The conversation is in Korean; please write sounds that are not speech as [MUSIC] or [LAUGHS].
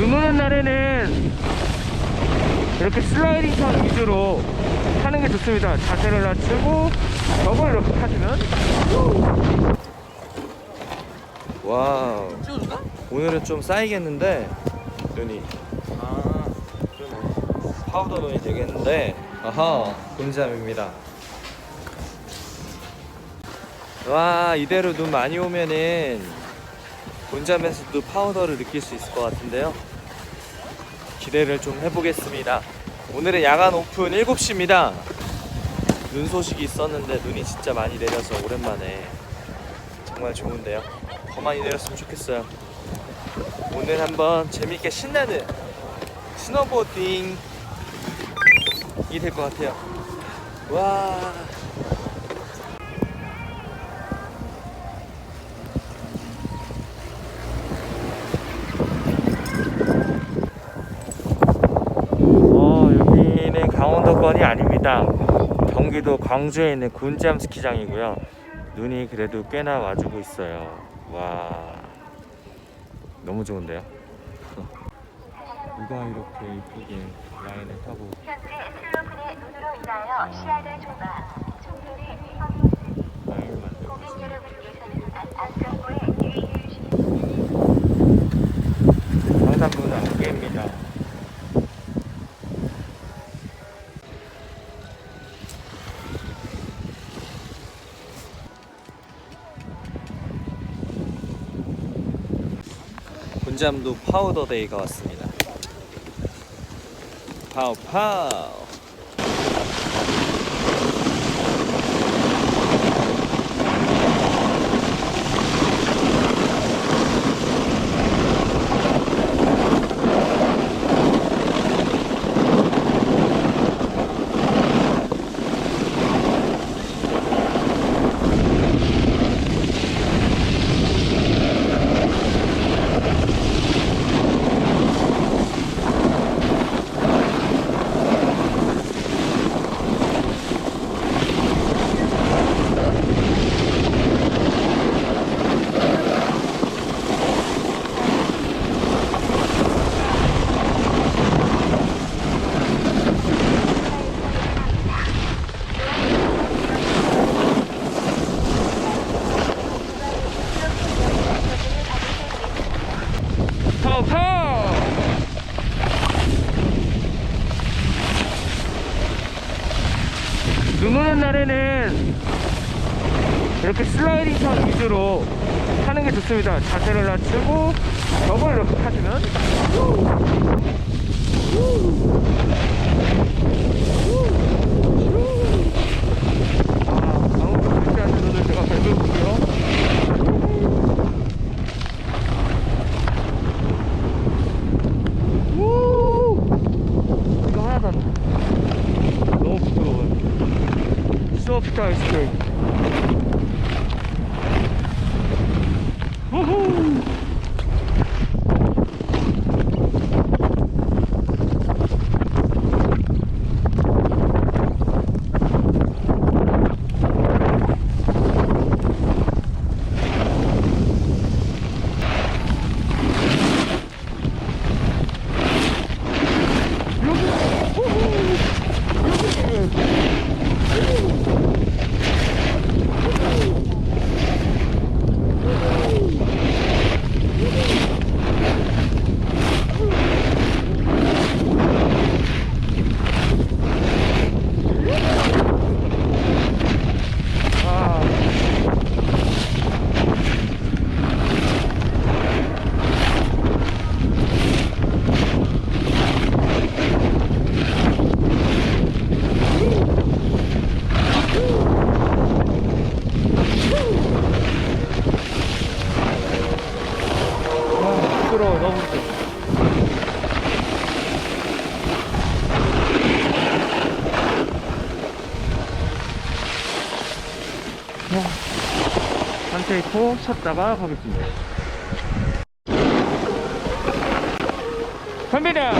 눈 오는 날에는 이렇게 슬라이딩 턴 위주로 타는 게 좋습니다. 자세를 낮추고 벽을 이렇게 타시면 와우. 오늘은 좀 쌓이겠는데 눈이 아, 파우더 눈이 되겠는데 아하 곤잠입니다. 와 이대로 눈 많이 오면은 곤잠에서도 파우더를 느낄 수 있을 것 같은데요. 기대를 좀 해보겠습니다. 오늘은 야간 오픈 7시입니다. 눈 소식이 있었는데 눈이 진짜 많이 내려서 오랜만에 정말 좋은데요. 더 많이 내렸으면 좋겠어요. 오늘 한번 재밌게 신나는 스노보딩이 될 것 같아요. 와. 강원도권이 아닙니다. 경기도 광주에 있는 곤잠 스키장이고요. 눈이 그래도 꽤나 와주고 있어요. 와. 너무 좋은데요? [LAUGHS] 누가 이렇게 이쁘게 라인을 타고 충돌이 라인을 만들고 있습니다. 잠도 파우더 데이가 왔습니다. 파우 파우. 파워! 눈 오는 날에는 이렇게 슬라이딩 턴 위주로 타는 게 좋습니다. 자세를 낮추고 벽을 이렇게 타시면 Coast Crew. 한 테이프 쳤다가 가겠습니다. 갑니다!